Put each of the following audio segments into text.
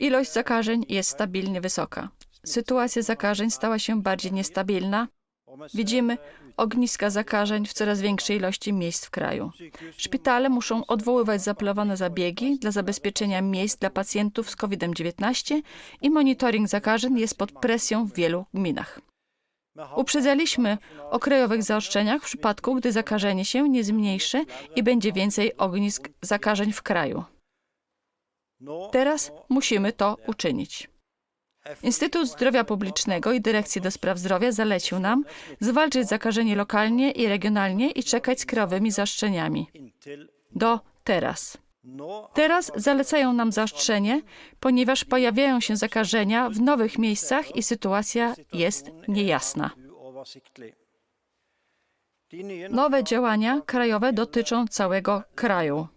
Ilość zakażeń jest stabilnie wysoka. Sytuacja zakażeń stała się bardziej niestabilna. Widzimy ogniska zakażeń w coraz większej ilości miejsc w kraju. Szpitale muszą odwoływać zaplanowane zabiegi dla zabezpieczenia miejsc dla pacjentów z COVID-19 i monitoring zakażeń jest pod presją w wielu gminach. Uprzedzaliśmy o krajowych zaostrzeniach w przypadku, gdy zakażenie się nie zmniejszy i będzie więcej ognisk zakażeń w kraju. Teraz musimy to uczynić. Instytut Zdrowia Publicznego i Dyrekcja do Spraw Zdrowia zalecił nam zwalczyć zakażenie lokalnie i regionalnie i czekać z krajowymi zaostrzeniami. Do teraz. Teraz zalecają nam zaostrzenie, ponieważ pojawiają się zakażenia w nowych miejscach i sytuacja jest niejasna. Nowe działania krajowe dotyczą całego kraju.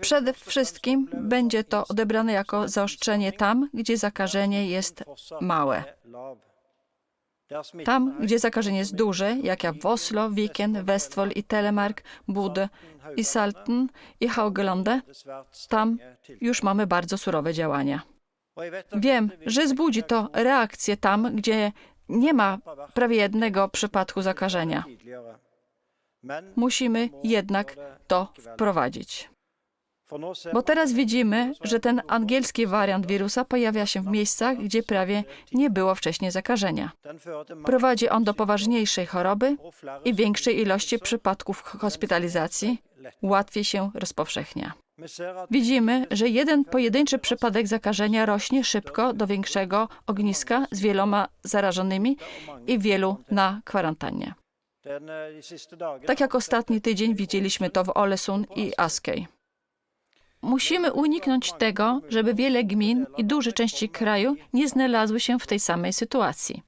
Przede wszystkim będzie to odebrane jako zaostrzenie tam, gdzie zakażenie jest małe. Tam, gdzie zakażenie jest duże, jak ja w Oslo, Viken, Westfold i Telemark, Bud i Salten i Haugelande, tam już mamy bardzo surowe działania. Wiem, że zbudzi to reakcję tam, gdzie nie ma prawie jednego przypadku zakażenia. Musimy jednak to wprowadzić. Bo teraz widzimy, że ten angielski wariant wirusa pojawia się w miejscach, gdzie prawie nie było wcześniej zakażenia. Prowadzi on do poważniejszej choroby i większej ilości przypadków hospitalizacji, łatwiej się rozpowszechnia. Widzimy, że jeden pojedynczy przypadek zakażenia rośnie szybko do większego ogniska z wieloma zarażonymi i wielu na kwarantannie. Tak jak ostatni tydzień widzieliśmy to w Olesun i Askej. Musimy uniknąć tego, żeby wiele gmin i duże części kraju nie znalazły się w tej samej sytuacji.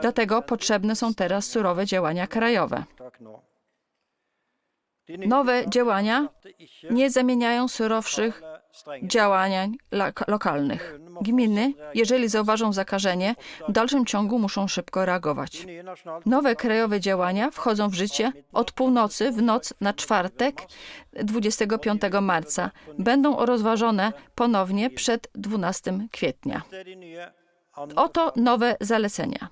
Dlatego potrzebne są teraz surowe działania krajowe. Nowe działania nie zamieniają surowszych działań lak- lokalnych. Gminy, jeżeli zauważą zakażenie, w dalszym ciągu muszą szybko reagować. Nowe krajowe działania wchodzą w życie od północy w noc na czwartek 25 marca. Będą rozważone ponownie przed 12 kwietnia. Oto nowe zalecenia.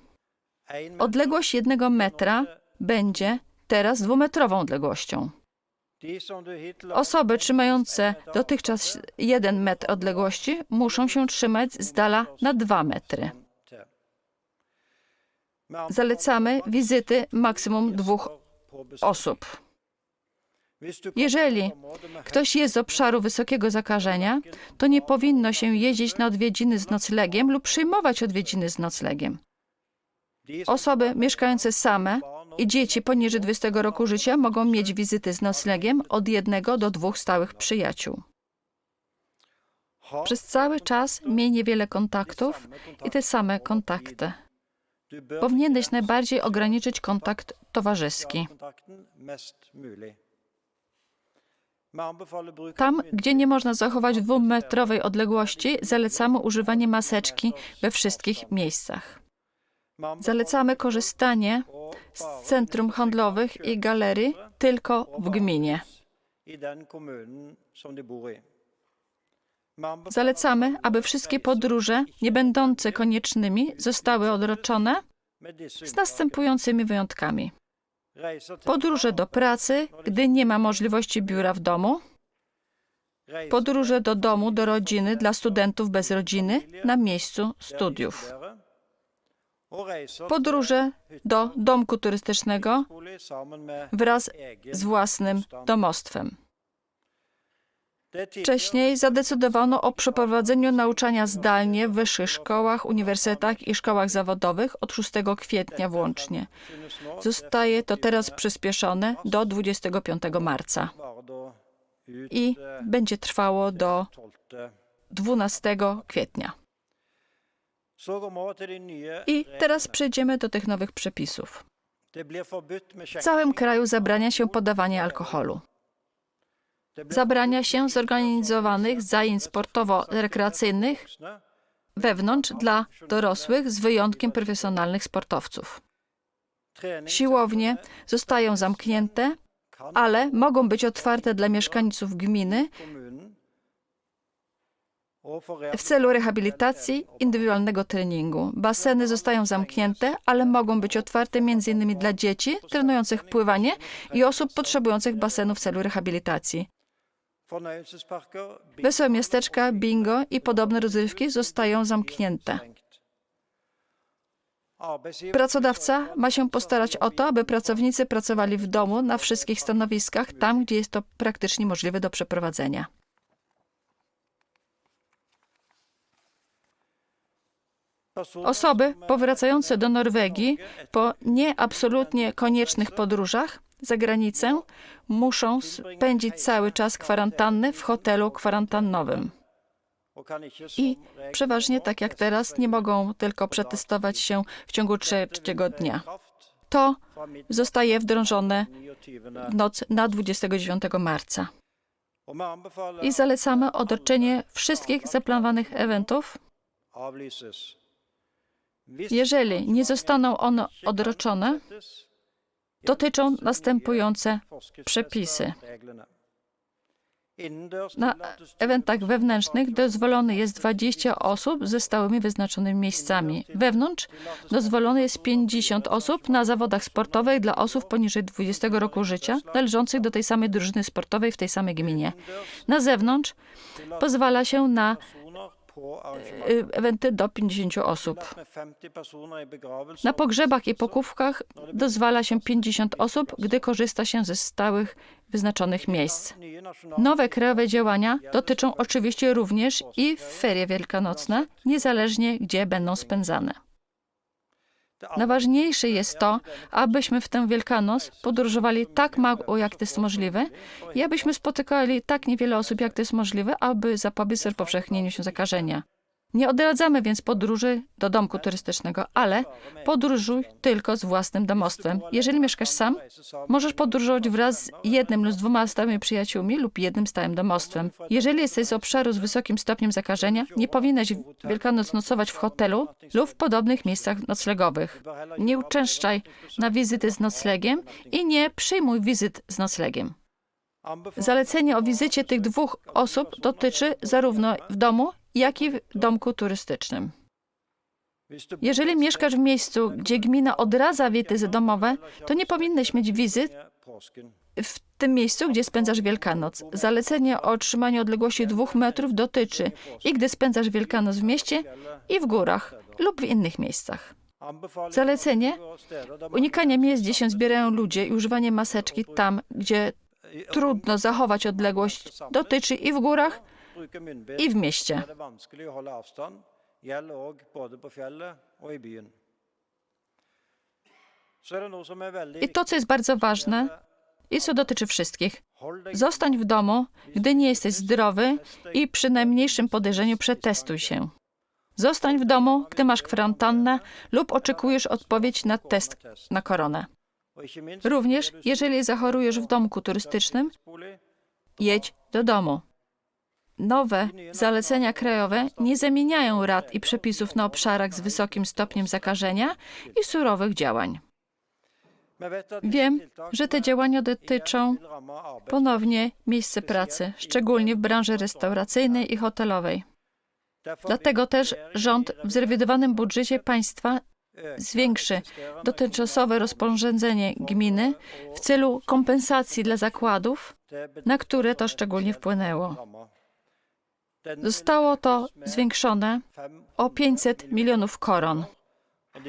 Odległość jednego metra będzie teraz dwumetrową odległością. Osoby trzymające dotychczas jeden metr odległości muszą się trzymać z dala na dwa metry. Zalecamy wizyty maksimum dwóch osób. Jeżeli ktoś jest z obszaru wysokiego zakażenia, to nie powinno się jeździć na odwiedziny z noclegiem lub przyjmować odwiedziny z noclegiem. Osoby mieszkające same dzieci poniżej 20 roku życia mogą mieć wizyty z noclegiem od jednego do dwóch stałych przyjaciół. Przez cały czas miej niewiele kontaktów i te same kontakty. Powinieneś najbardziej ograniczyć kontakt towarzyski. Tam, gdzie nie można zachować dwumetrowej odległości, zalecamy używanie maseczki we wszystkich miejscach. Zalecamy korzystanie z centrum handlowych i galerii tylko w gminie. Zalecamy, aby wszystkie podróże nie będące koniecznymi zostały odroczone z następującymi wyjątkami. Podróże do pracy, gdy nie ma możliwości biura w domu. Podróże do domu, do rodziny dla studentów bez rodziny na miejscu studiów. Podróże do domku turystycznego wraz z własnym domostwem. Wcześniej zadecydowano o przeprowadzeniu nauczania zdalnie w wyższych szkołach, uniwersytetach i szkołach zawodowych od 6 kwietnia włącznie. Zostaje to teraz przyspieszone do 25 marca i będzie trwało do 12 kwietnia. I teraz przejdziemy do tych nowych przepisów. W całym kraju zabrania się podawanie alkoholu. Zabrania się zorganizowanych zajęć sportowo-rekreacyjnych wewnątrz dla dorosłych z wyjątkiem profesjonalnych sportowców. Siłownie zostają zamknięte, ale mogą być otwarte dla mieszkańców gminy w celu rehabilitacji indywidualnego treningu. Baseny zostają zamknięte, ale mogą być otwarte m.in. dla dzieci trenujących pływanie i osób potrzebujących basenu w celu rehabilitacji. Wesołe miasteczka, bingo i podobne rozrywki zostają zamknięte. Pracodawca ma się postarać o to, aby pracownicy pracowali w domu na wszystkich stanowiskach, tam gdzie jest to praktycznie możliwe do przeprowadzenia. Osoby powracające do Norwegii po nieabsolutnie koniecznych podróżach za granicę muszą spędzić cały czas kwarantanny w hotelu kwarantannowym. I przeważnie, tak jak teraz, nie mogą tylko przetestować się w ciągu trzeciego dnia. To zostaje wdrożone w noc na 29 marca. I zalecamy odroczenie wszystkich zaplanowanych eventów, jeżeli nie zostaną one odroczone, dotyczą następujące przepisy. Na eventach wewnętrznych dozwolone jest 20 osób ze stałymi wyznaczonymi miejscami. Wewnątrz dozwolone jest 50 osób na zawodach sportowych dla osób poniżej 20 roku życia, należących do tej samej drużyny sportowej w tej samej gminie. Na zewnątrz pozwala się na eventy do 50 osób. Na pogrzebach i pokówkach dozwala się 50 osób, gdy korzysta się ze stałych wyznaczonych miejsc. Nowe krajowe działania dotyczą oczywiście również i ferie wielkanocne, niezależnie gdzie będą spędzane. Najważniejsze jest to, abyśmy w tę Wielkanoc podróżowali tak mało, jak to jest możliwe i abyśmy spotykali tak niewiele osób, jak to jest możliwe, aby zapobiec rozpowszechnieniu się zakażenia. Nie odradzamy więc podróży do domku turystycznego, ale podróżuj tylko z własnym domostwem. Jeżeli mieszkasz sam, możesz podróżować wraz z jednym lub dwoma stałymi przyjaciółmi lub jednym stałym domostwem. Jeżeli jesteś z obszaru z wysokim stopniem zakażenia, nie powinieneś Wielkanoc nocować w hotelu lub w podobnych miejscach noclegowych. Nie uczęszczaj na wizyty z noclegiem i nie przyjmuj wizyt z noclegiem. Zalecenie o wizycie tych dwóch osób dotyczy zarówno w domu, jak i w domku turystycznym. Jeżeli mieszkasz w miejscu, gdzie gmina odradza wizyty domowe, to nie powinieneś mieć wizyt w tym miejscu, gdzie spędzasz Wielkanoc. Zalecenie o otrzymaniu odległości dwóch metrów dotyczy i gdy spędzasz Wielkanoc w mieście, i w górach lub w innych miejscach. Zalecenie unikania miejsc, gdzie się zbierają ludzie i używanie maseczki tam, gdzie trudno zachować odległość, dotyczy i w górach, i w mieście. I to, co jest bardzo ważne i co dotyczy wszystkich, zostań w domu, gdy nie jesteś zdrowy i przy najmniejszym podejrzeniu przetestuj się. Zostań w domu, gdy masz kwarantannę lub oczekujesz odpowiedź na test na koronę. Również, jeżeli zachorujesz w domku turystycznym, jedź do domu. Nowe zalecenia krajowe nie zamieniają rad i przepisów na obszarach z wysokim stopniem zakażenia i surowych działań. Wiem, że te działania dotyczą ponownie miejsc pracy, szczególnie w branży restauracyjnej i hotelowej. Dlatego też rząd w zrewidowanym budżecie państwa zwiększy dotychczasowe rozporządzenie gminy w celu kompensacji dla zakładów, na które to szczególnie wpłynęło. Zostało to zwiększone o 500 milionów koron.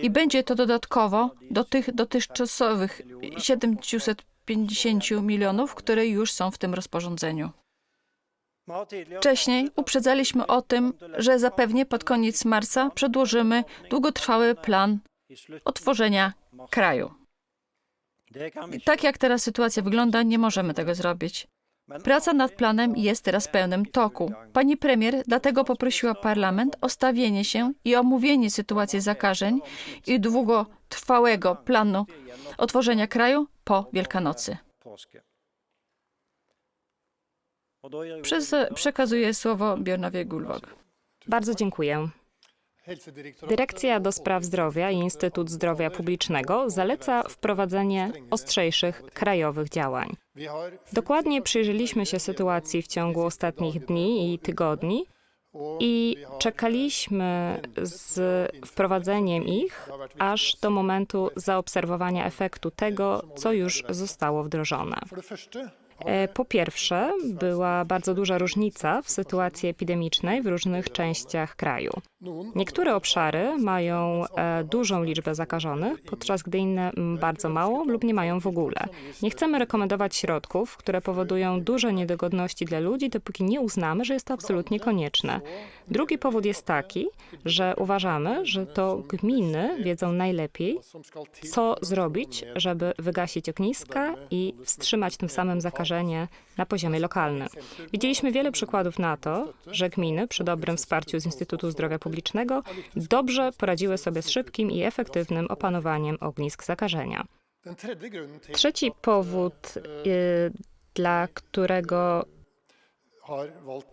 I będzie to dodatkowo do tych dotychczasowych 750 milionów, które już są w tym rozporządzeniu. Wcześniej uprzedzaliśmy o tym, że zapewnie pod koniec marca przedłożymy długotrwały plan otworzenia kraju. Tak jak teraz sytuacja wygląda, nie możemy tego zrobić. Praca nad planem jest teraz w pełnym toku. Pani premier dlatego poprosiła parlament o stawienie się i omówienie sytuacji zakażeń i długotrwałego planu otworzenia kraju po Wielkanocy. Przez, przekazuję słowo Bjornowie Gulwog. Bardzo dziękuję. Dyrekcja do Spraw Zdrowia i Instytut Zdrowia Publicznego zaleca wprowadzenie ostrzejszych krajowych działań. Dokładnie przyjrzeliśmy się sytuacji w ciągu ostatnich dni i tygodni I czekaliśmy z wprowadzeniem ich aż do momentu zaobserwowania efektu tego, co już zostało wdrożone. E, Po pierwsze, była bardzo duża różnica w sytuacji epidemicznej w różnych częściach kraju. Niektóre obszary mają e, dużą liczbę zakażonych, podczas gdy inne bardzo mało lub nie mają w ogóle. Nie chcemy rekomendować środków, które powodują duże niedogodności dla ludzi, dopóki nie uznamy, że jest to absolutnie konieczne. Drugi powód jest taki, że uważamy, że to gminy wiedzą najlepiej, co zrobić, żeby wygasić ogniska i wstrzymać tym samym zakażenie na poziomie lokalnym. Widzieliśmy wiele przykładów na to, że gminy przy dobrym wsparciu z Instytutu Zdrowia Publicznego dobrze poradziły sobie z szybkim i efektywnym opanowaniem ognisk zakażenia. Trzeci powód, y, dla którego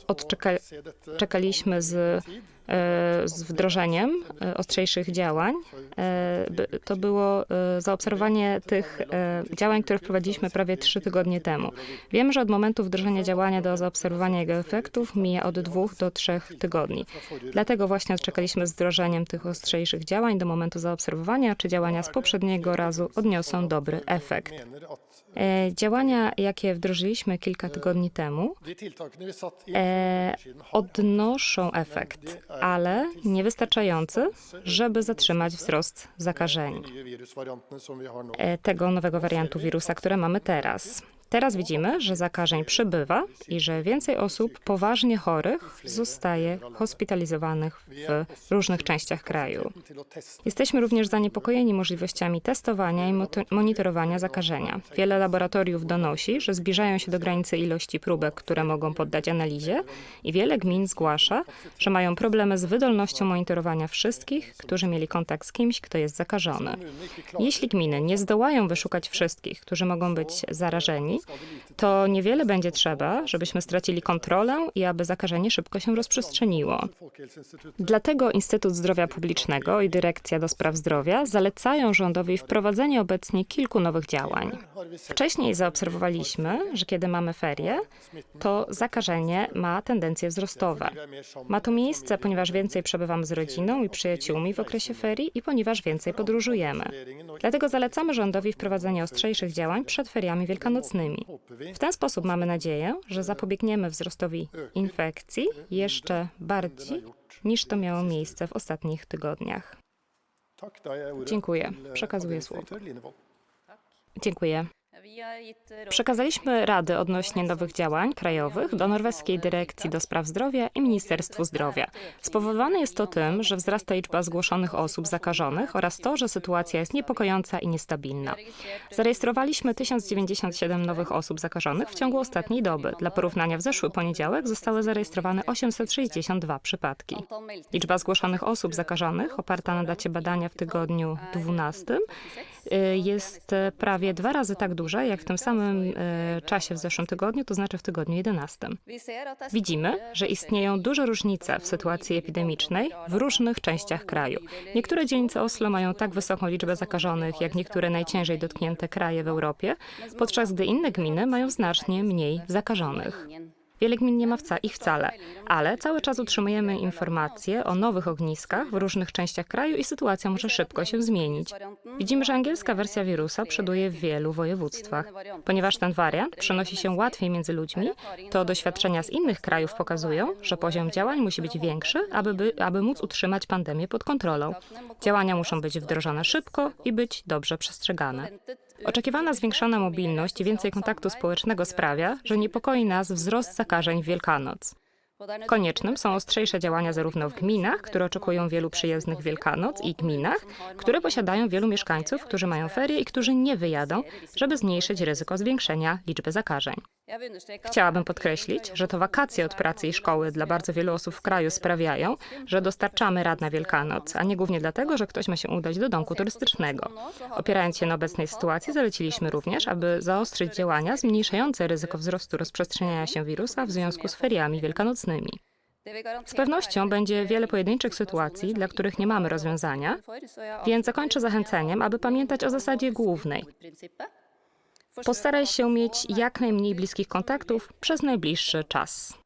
odczeka- czekaliśmy z, e, z wdrożeniem e, ostrzejszych działań, e, to było zaobserwowanie tych działań, które wprowadziliśmy prawie trzy tygodnie temu. Wiem, że od momentu wdrożenia działania do zaobserwowania jego efektów mija od dwóch do trzech tygodni. Dlatego właśnie odczekaliśmy z wdrożeniem tych ostrzejszych działań do momentu zaobserwowania, czy działania z poprzedniego razu odniosą dobry efekt. Działania, jakie wdrożyliśmy kilka tygodni temu, e, odnoszą efekt, ale niewystarczający, żeby zatrzymać wzrost zakażeń e, tego nowego wariantu wirusa, które mamy teraz. Teraz widzimy, że zakażeń przybywa i że więcej osób poważnie chorych zostaje hospitalizowanych w różnych częściach kraju. Jesteśmy również zaniepokojeni możliwościami testowania i monitorowania zakażenia. Wiele laboratoriów donosi, że zbliżają się do granicy ilości próbek, które mogą poddać analizie, i wiele gmin zgłasza, że mają problemy z wydolnością monitorowania wszystkich, którzy mieli kontakt z kimś, kto jest zakażony. Jeśli gminy nie zdołają wyszukać wszystkich, którzy mogą być zarażeni, to niewiele będzie trzeba, żebyśmy stracili kontrolę i aby zakażenie szybko się rozprzestrzeniło. Dlatego Instytut Zdrowia Publicznego i Dyrekcja do Spraw Zdrowia zalecają rządowi wprowadzenie obecnie kilku nowych działań. Wcześniej zaobserwowaliśmy, że kiedy mamy ferie, to zakażenie ma tendencje wzrostowe. Ma to miejsce, ponieważ więcej przebywamy z rodziną i przyjaciółmi w okresie ferii i ponieważ więcej podróżujemy. Dlatego zalecamy rządowi wprowadzenie ostrzejszych działań przed feriami wielkanocnymi. W ten sposób mamy nadzieję, że zapobiegniemy wzrostowi infekcji jeszcze bardziej niż to miało miejsce w ostatnich tygodniach. Dziękuję. Przekazuję słowo. Dziękuję. Przekazaliśmy rady odnośnie nowych działań krajowych do norweskiej dyrekcji do spraw zdrowia i Ministerstwu Zdrowia. Spowodowane jest to tym, że wzrasta liczba zgłoszonych osób zakażonych oraz to, że sytuacja jest niepokojąca i niestabilna. Zarejestrowaliśmy 1097 nowych osób zakażonych w ciągu ostatniej doby. Dla porównania w zeszły poniedziałek zostały zarejestrowane 862 przypadki. Liczba zgłoszonych osób zakażonych, oparta na dacie badania w tygodniu 12, y, jest e, prawie dwa razy tak duża, jak w tym samym e, czasie w zeszłym tygodniu, to znaczy w tygodniu 11. Widzimy, że istnieją duże różnice w sytuacji epidemicznej w różnych częściach kraju. Niektóre dzielnice Oslo mają tak wysoką liczbę zakażonych, jak niektóre najciężej dotknięte kraje w Europie, podczas gdy inne gminy mają znacznie mniej zakażonych. Wiele gmin nie ma wca ich wcale, ale cały czas utrzymujemy informacje o nowych ogniskach w różnych częściach kraju i sytuacja może szybko się zmienić. Widzimy, że angielska wersja wirusa przoduje w wielu województwach. Ponieważ ten wariant przenosi się łatwiej między ludźmi, to doświadczenia z innych krajów pokazują, że poziom działań musi być większy, aby, by, aby móc utrzymać pandemię pod kontrolą. Działania muszą być wdrożone szybko i być dobrze przestrzegane. Oczekiwana zwiększona mobilność i więcej kontaktu społecznego sprawia, że niepokoi nas wzrost zakażeń w Wielkanoc. Koniecznym są ostrzejsze działania zarówno w gminach, które oczekują wielu przyjezdnych Wielkanoc, i gminach, które posiadają wielu mieszkańców, którzy mają ferie i którzy nie wyjadą, żeby zmniejszyć ryzyko zwiększenia liczby zakażeń. Chciałabym podkreślić, że to wakacje od pracy i szkoły dla bardzo wielu osób w kraju sprawiają, że dostarczamy rad na Wielkanoc, a nie głównie dlatego, że ktoś ma się udać do domku turystycznego. Opierając się na obecnej sytuacji, zaleciliśmy również, aby zaostrzyć działania zmniejszające ryzyko wzrostu rozprzestrzeniania się wirusa w związku z feriami wielkanocnymi. Z pewnością będzie wiele pojedynczych sytuacji, dla których nie mamy rozwiązania, więc zakończę zachęceniem, aby pamiętać o zasadzie głównej. Postaraj się mieć jak najmniej bliskich kontaktów przez najbliższy czas.